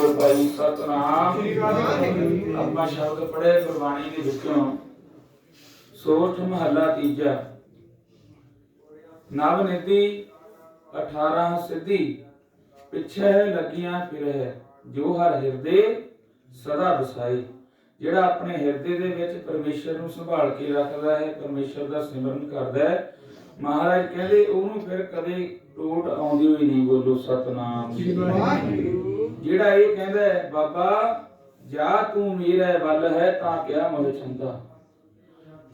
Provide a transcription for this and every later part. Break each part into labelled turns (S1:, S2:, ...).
S1: ਬੋਲੋ ਭਾਈ ਸਤਨਾਮ। ਆਪਾਂ ਸ਼ਬਦ ਪੜ੍ਹੇ ਗੁਰਬਾਣੀ ਦੇ ਵਿੱਚੋਂ। ਸੋਠ ਮਹੱਲਾ ਤੀਜਾ। ਨਵ ਨਿਧੀ 18 ਸਿੱਧੀ। ਪਿੱਛੇ ਲੱਗੀਆਂ ਫਿਰਹਿ ਜੋ ਹਰ ਹਿਰਦੇ ਸਦਾ ਵਸਾਈ। ਜਿਹੜਾ ਆਪਣੇ ਹਿਰਦੇ ਦੇ ਵਿੱਚ ਪਰਮੇਸ਼ਰ ਨੂੰ ਸੰਭਾਲ ਕੇ ਰੱਖਦਾ ਹੈ ਪਰਮੇਸ਼ਰ ਦਾ ਸਿਮਰਨ ਕਰਦਾ ਹੈ। ਮਹਾਰਾਜ ਕਹਿੰਦੇ ਉਹਨੂੰ ਫਿਰ ਕਦੇ ਟੋਟ ਆਉਂਦੀ ਹੋਈ ਨਹੀਂ ਬੋਲੋ ਸਤਨਾਮ ਜਿਹੜਾ ਇਹ ਕਹਿੰਦਾ ਹੈ, ਬਾਬਾ, ਜਾ ਤੂੰ ਮੇਰਾ ਵੱਲ ਹੈ ਤਾਂ ਕਿਆ ਮੋਹ ਚੰਦਾ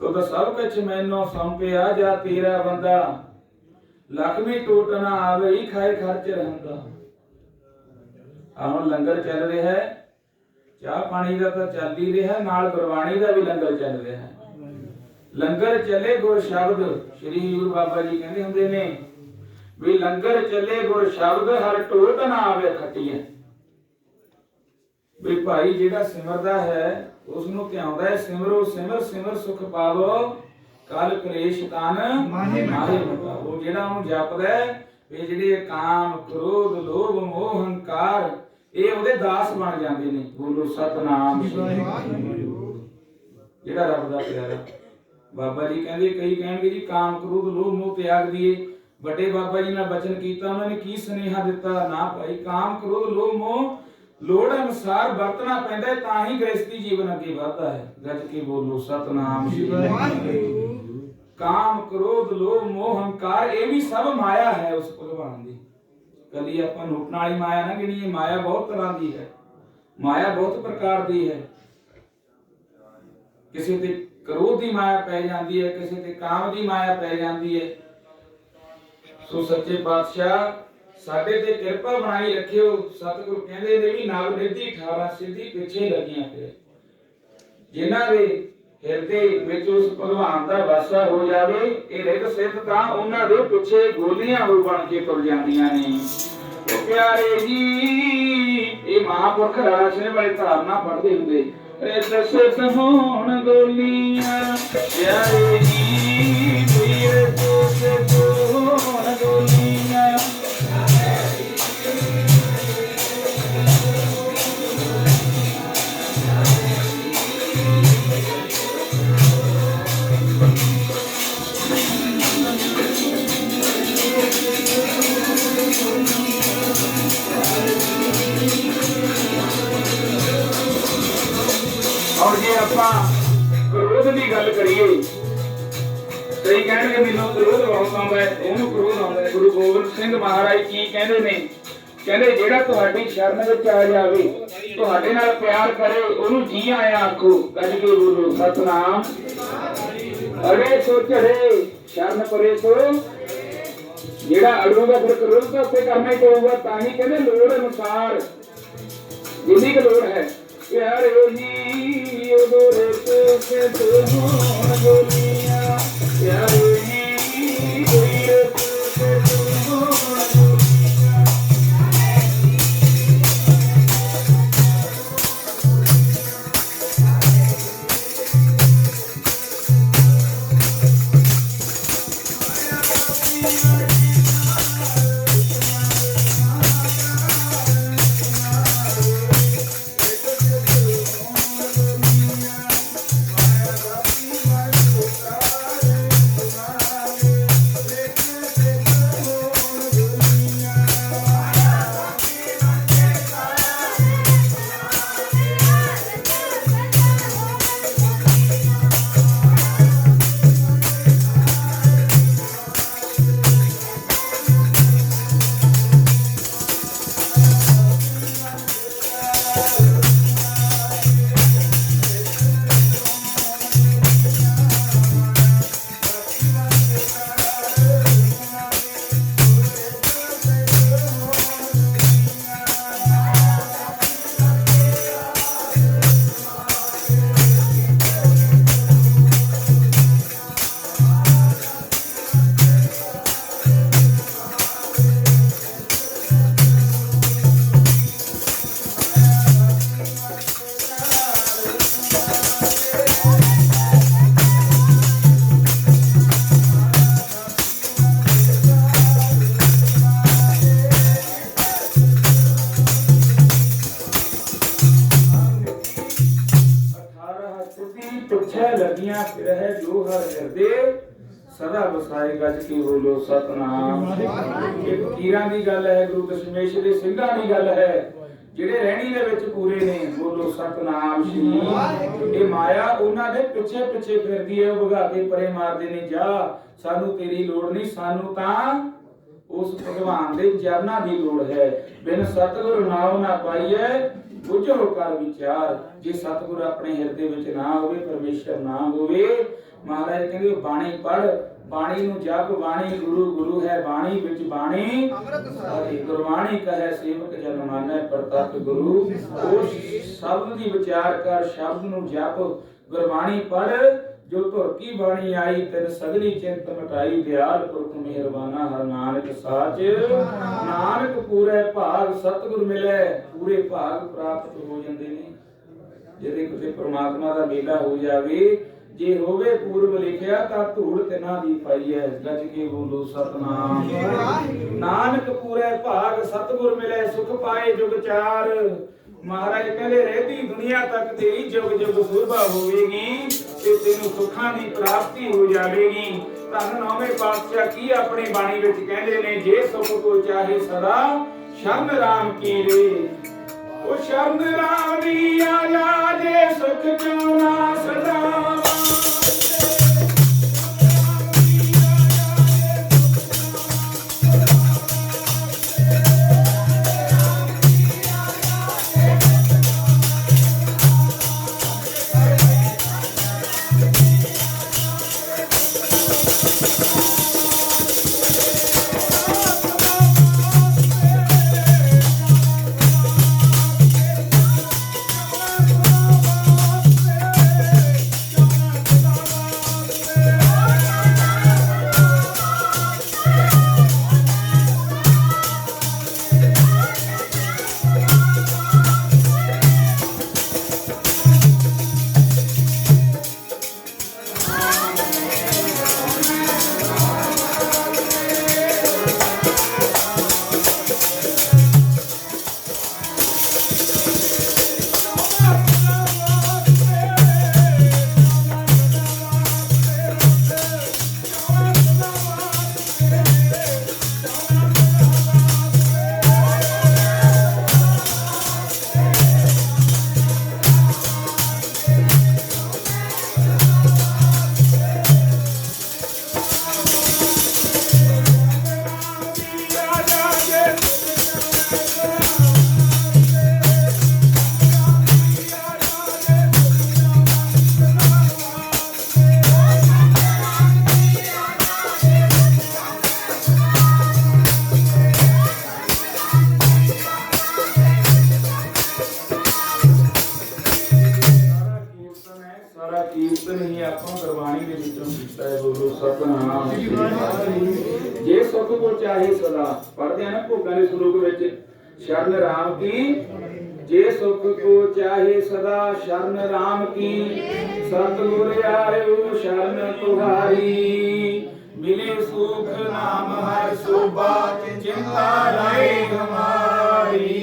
S1: ਤੋ ਤਾਂ ਸਭ ਕੁਝ ਮੈਨੂੰ ਸੰਪਿਆ, ਜਾ ਤੇਰਾ ਬੰਦਾ। ਲਖਮੀ ਟੋਟ ਨਾ ਆਵੇ ਹੀ ਖਾਏ ਖਰਚ ਰਹਿੰਦਾ। ਆਹ ਲੰਗਰ ਚੱਲ ਰਿਹਾ ਹੈ। ਚਾਹ ਪਾਣੀ ਦਾ ਤਾਂ ਚੱਲ ਹੀ ਰਿਹਾ ਨਾਲ ਗੁਰਬਾਣੀ ਦਾ ਵੀ ਲੰਗਰ ਚੱਲ ਰਿਹਾ ਹੈ। ਲੰਗਰ ਚੱਲੇ ਗੁਰ ਸ਼ਬਦ, ਸ੍ਰੀ ਗੁਰੂ ਬਾਬਾ ਜੀ ਕਹਿੰਦੇ ਹੁੰਦੇ ਨੇ ਵੀ ਲੰਗਰ ਚੱਲੇ ਗੁਰ ਸ਼ਬਦ, ਹਰ ਟੋਟ ਨਾ ਆਵੇ ਖੱਟੀਆਂ। ਵੀ ਭਾਈ ਜਿਹੜਾ ਸਿਮਰਦਾ ਹੈ ਉਸ ਨੂੰ ਧਿਆਉਂਦਾ ਹੈ ਸਿਮਰੋ ਸਿਮਰ ਸਿਮਰ ਸੁਖ ਪਾਵੋ ਕਲ ਕਲੇਸ਼ ਤਨ ਮਾਹੇ ਮਟਾਵੋ ਜਿਹੜਾ ਉਹਨੂੰ ਜਪਦਾ ਹੈ ਵੀ ਜਿਹੜੇ ਕਾਮ ਕ੍ਰੋਧ ਲੋਭ ਮੋਹ ਹੰਕਾਰ ਇਹ ਉਹਦੇ ਦਾਸ ਬਣ ਜਾਂਦੇ ਨੇ। ਬੋਲੋ ਸਤਨਾਮ ਜਿਹੜਾ ਰੱਬ ਦਾ ਪਿਆਰਾ। ਬਾਬਾ ਜੀ ਕਹਿੰਦੇ ਕਈ ਕਹਿਣਗੇ ਜੀ ਕਾਮ ਕ੍ਰੋਧ ਲੋਭ ਮੋਹ ਤਿਆਗ ਦੀਏ। ਵੱਡੇ ਬਾਬਾ ਜੀ ਨਾਲ ਬਚਨ ਕੀਤਾ ਉਹਨਾਂ ਨੇ ਕੀ ਸੁਨੇਹਾ ਦਿੱਤਾ? ਨਾ ਭਾਈ ਕਾਮ ਕ੍ਰੋਧ ਲੋਭ ਮੋਹ ਲੋੜ ਅਨੁਸਾਰ ਵਰਤਣਾ ਪੈਂਦਾ ਹੈ, ਤਾਂ ਹੀ ਗ੍ਰਸਤੀ ਜੀਵਨ ਅੱਗੇ ਵਧਦਾ ਹੈ। ਗੱਜ ਕੇ ਬੋਲੋ, ਸਤਨਾਮ ਸ਼੍ਰੀ ਕਾਮ, ਕ੍ਰੋਧ, ਲੋਭ, ਮੋਹ, ਹੰਕਾਰ, ਇਹ ਵੀ ਸਭ ਮਾਇਆ ਹੈ ਉਸ ਭਗਵਾਨ ਦੀ। ਕਦੀ ਆਪਾਂ ਨੋਟਣ ਵਾਲੀ ਮਾਇਆ ਨਾ ਗਿਣੀਏ ਮਾਇਆ ਬਹੁਤ ਤਰ੍ਹਾਂ ਦੀ ਹੈ। ਮਾਇਆ ਬਹੁਤ ਪ੍ਰਕਾਰ ਦੀ ਹੈ। ਕਿਸੇ ਤੇ ਕ੍ਰੋਧ ਦੀ ਮਾਇਆ ਪੈ ਜਾਂਦੀ ਹੈ, ਕਿਸੇ ਤੇ ਕਾਮ ਦੀ ਮਾਇਆ ਪੈ ਜਾਂਦੀ ਹੈ। ਸੋ ਸੱਚੇ ਪਾਤਸ਼ਾਹ ਸਾਡੇ ਤੇ ਕਿਰਪਾ ਬਣਾਈ ਰੱਖਿਓ, ਸਤਿਗੁਰ ਕਹਿੰਦੇ ਨੇ ਵੀ ਨਾਮ ਨਿਧੀ 18 ਸਿੱਧੀ ਪਿੱਛੇ ਲੱਗੀਆਂ ਤੇ ਜਿਨ੍ਹਾਂ ਦੇ ਹਿਰਦੇ ਵਿੱਚ ਉਸ ਭਗਵਾਨ ਦਾ ਵਾਸਾ ਹੋ ਜਾਵੇ, ਇਹ ਰਿਤ ਸਿੱਧ ਤਾਂ ਉਹਨਾਂ ਦੇ ਪਿੱਛੇ ਗੋਲੀਆਂ ਹੋ ਬਣ ਕੇ ਤੁਰ ਜਾਂਦੀਆਂ ਨੇ। ਉਹ ਪਿਆਰੇ ਜੀ, ਇਹ ਮਹਾਪੁਰਖ ਰਾਣਾ ਸਿੰਘ ਵਾਲੇ ਧਾਰਨਾ ਪੜ੍ਹਦੇ ਹੁੰਦੇ। ਰਿਤ ਸਿੱਧ ਹੋਣ ਗੋਲੀਆਂ, ਪਿਆਰੇ ਜੀ ਵੀਰ ਸਿੱਧ ਔਰ ਜੇ ਆਪਾਂ ਕ੍ਰੋਧ ਦੀ ਗੱਲ ਕਰੀਏ, ਕਈ ਕਹਿਣਗੇ ਮੈਨੂੰ ਕ੍ਰੋਧ ਬਹੁਤ ਆਉਂਦਾ ਹੈ ਉਹਨੂੰ ਕ੍ਰੋਧ ਆਉਂਦਾ ਹੈ। ਗੁਰੂ ਗੋਬਿੰਦ ਸਿੰਘ ਮਹਾਰਾਜ ਕੀ ਕਹਿੰਦੇ ਨੇ? ਕਹਿੰਦੇ, ਜਿਹੜਾ ਤੁਹਾਡੀ ਸ਼ਰਨ ਵਿੱਚ ਆ ਜਾਵੇ, ਤੁਹਾਡੇ ਨਾਲ ਪਿਆਰ ਕਰੇ, ਉਹਨੂੰ ਜੀ ਆਇਆ ਆਖੋ। ਗੱਜ ਕੇ ਬੋਲੋ, ਸਤਨਾਮ। ਅਰੇ ਸੋ ਸ਼ਰਨ ਪਰੇ ਸੋ। ਜਿਹੜਾ ਅੜੂਗਾ ਫਿਰ ਕ੍ਰੋਧ ਤਾਂ ਉੱਤੇ ਕਰਨਾ ਹੀ ਪਊਗਾ, ਤਾਂ ਹੀ ਕਹਿੰਦੇ ਲੋੜ ਅਨੁਸਾਰ। ਜਿੰਨੀ ਕੁ ਲੋੜ ਹੈ, ਪਿਆਰੇ ਜੀ। go to the hospital. ਪਿੱਛੇ ਲੱਗੀਆਂ ਫਿਰ ਜੋ ਹਰ ਹਿਰਦੇ। ਸਦਾ ਵਸਾਏ ਗੱਜ ਕੇ ਬੋਲੋ ਸਤਨਾਮ। ਇਹ ਫਕੀਰਾਂ ਦੀ ਗੱਲ ਹੈ, ਗੁਰੂ ਦਸ਼ਮੇਸ਼ ਦੇ ਸਿੰਘਾਂ ਦੀ ਗੱਲ ਹੈ। ਜਿਹੜੇ ਰਹਿਣੀ ਦੇ ਵਿੱਚ ਪੂਰੇ ਨੇ, ਬੋਲੋ ਸਤਨਾਮ ਸ਼੍ਰੀ। ਇਹ ਮਾਇਆ ਉਹਨਾਂ ਦੇ ਪਿੱਛੇ ਪਿੱਛੇ ਫਿਰਦੀ ਹੈ, ਉਹ ਭਗਾ ਕੇ ਪਰੇ ਮਾਰਦੇ ਨੇ, ਜਾ, ਸਾਨੂੰ ਤੇਰੀ ਲੋੜ ਨਹੀਂ, ਸਾਨੂੰ ਤਾਂ ਉਸ ਭਗਵਾਨ ਦੇ ਚਰਨਾਂ ਦੀ ਲੋੜ ਹੈ। ਬਿਨ ਸਤਿਗੁਰ ਨਾਮ ਨਾ ਪਾਈਐ ਬੁਝੋ ਕਰ ਵਿਚਾਰ, ਜੇ ਸਤਿਗੁਰ ਆਪਣੇ ਹਿਰਦੇ ਵਿੱਚ ਨਾ ਹੋਵੇ, ਪਰਮੇਸ਼ਰ ਨਾ ਹੋਵੇ। ਮਹਾਰਾਜ ਕਹਿੰਦੇ, ਬਾਣੀ ਪੜ ਬਾਣੀ ਨੂੰ ਜਪ, ਬਾਣੀ ਗੁਰੂ ਗੁਰੂ ਹੈ ਬਾਣੀ ਵਿੱਚ ਬਾਣੀ। ਸਾਰੀ ਗੁਰਬਾਣੀ ਕਹੈ, ਸੇਵਕ ਜਨ ਮਾਨੈ ਪ੍ਰਤੱਖ ਗੁਰੂ। ਉਹ ਸ਼ਬਦ ਦੀ ਵਿਚਾਰ ਕਰ, ਸ਼ਬਦ ਨੂੰ ਜਪ, ਗੁਰਬਾਣੀ ਪੜ ਜੋ ਧੁਰ ਕੀ ਬਾਣੀ ਆਈ, ਤੈਨ ਸਗਲੀ ਚਿੰਤ ਮਟਾਈ ਦਿਆਲ ਪੁਰਖ ਮਿਹਰਬਾਨਾ, ਹਰ ਨਾਨਕ ਸਾਚ। ਨਾਨਕ ਪੂਰੇ ਭਾਗ ਸਤਿਗੁਰ ਮਿਲੇ, ਪੂਰੇ ਭਾਗ ਪ੍ਰਾਪਤ ਹੋ ਜਾਂਦੇ ਨੇ। ਜਿਹਦੇ ਕਿਤੇ ਪ੍ਰਮਾਤਮਾ ਦਾ ਮੇਲਾ ਹੋ ਜਾਵੇ, ਜੇ ਹੋਵੇ ਪੂਰਬ ਲਿਖਿਆ, ਤਾਂ ਧੂੜ ਤਿਨਾਂ ਦੀ ਪਾਈ ਹੈ। ਗੱਜ ਕੇ ਬੋਲੋ ਸਤਨਾਮ। ਨਾਨਕ ਪੂਰੇ ਭਾਗ ਸਤਿਗੁਰ ਮਿਲੇ, ਸੁਖ ਪਾਏ ਜੁਗ ਚਾਰ। ਮਹਾਰਾਜ ਕਹਿੰਦੇ, ਰਹਿਦੀ ਦੁਨੀਆ ਤੱਕ ਤੇਰੀ ਜੁਗ ਜੁਗ ਸੁਰਭਾ ਹੋਵੇਗੀ। ਤੇ ਤੈਨੂੰ ਸੁੱਖਾਂ ਦੀ ਪ੍ਰਾਪਤੀ ਹੋ ਜਾਵੇਗੀ, ਧੰਨ ਨੌਵੇਂ ਪਾਤਸ਼ਾਹ ਕੀ ਆਪਣੀ ਬਾਣੀ ਵਿੱਚ ਕਹਿੰਦੇ ਨੇ, ਜੇ ਸੁਖ ਕੋ ਚਾਹੇ ਸਦਾ, ਸ਼ਰਨ ਰਾਮ ਕੀ ਰੇ? ਉਹ ਸ਼ਰਨ ਰਾਮ ਦੀ ਆ ਜਾ, ਜੇ ਸੁਖ ਕਿਉ ਨਾ ਸਦਾ। ਜੇ ਸੁਖ ਕੋ ਚਾਹੇ ਸਦਾ ਪੜਦੇ ਆ ਨਾ ਭੋਗਾਂ ਦੇ ਸਰੂਪ ਵਿੱਚ, ਸ਼ਰਨ ਰਾਮ ਕੀ? ਜੇ ਸੁਖ ਕੋ ਚਾਹੇ ਸਦਾ, ਸ਼ਰਨ ਰਾਮ ਕੀ? ਸਤਿਗੁਰ ਆਇਓ, ਸ਼ਰਨ ਤੁਹਾਰੀ। ਮਿਲੇ ਸੁਖ ਨਾਮ ਹਰ ਸੋਭਾ ਚਿੰਤਾ ਲਾਏ ਹਮਾਰੀ।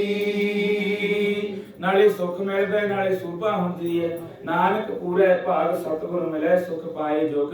S1: ਨਾਲੇ ਸੁਖ ਮਿਲਦਾ ਨਾਲੇ ਸੋਭਾ ਹੁੰਦੀ ਹੈ। ਨਾਨਕ ਪੂਰੇ ਭਾਗ ਸਤਿਗੁਰ ਮਿਲੇ, ਸੁਖ ਪਾਏ ਜੁਗ